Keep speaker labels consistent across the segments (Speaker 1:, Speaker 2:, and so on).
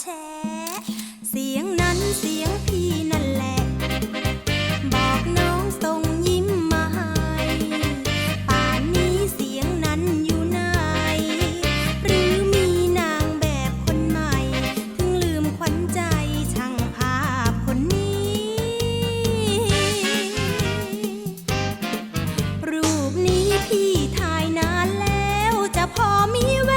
Speaker 1: แชเสียงนั้นเสียงพี่นั่นแหละ บอกน้องส่งยิ้มมาให้ป่านนี้เสียงนั้นอยู่ไหน หรือมีนางแบบคนใหม่ ถึงลืมขวัญใจช่างภาพคนนี้ รูปนี้พี่ถ่ายนานแล้วจะพอมีเว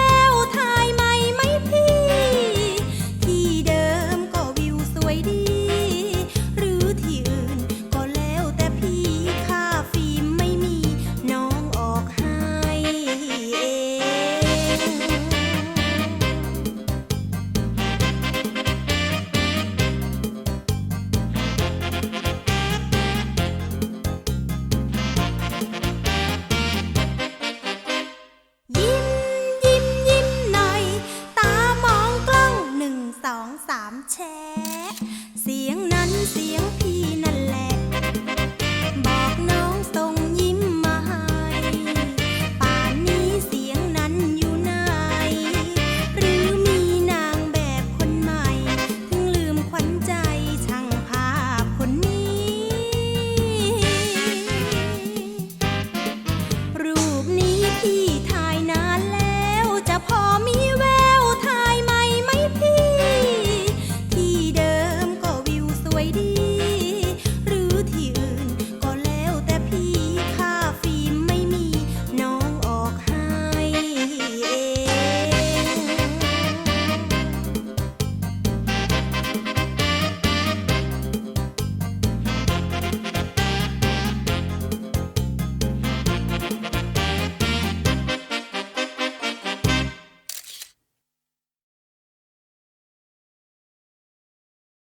Speaker 1: waiting.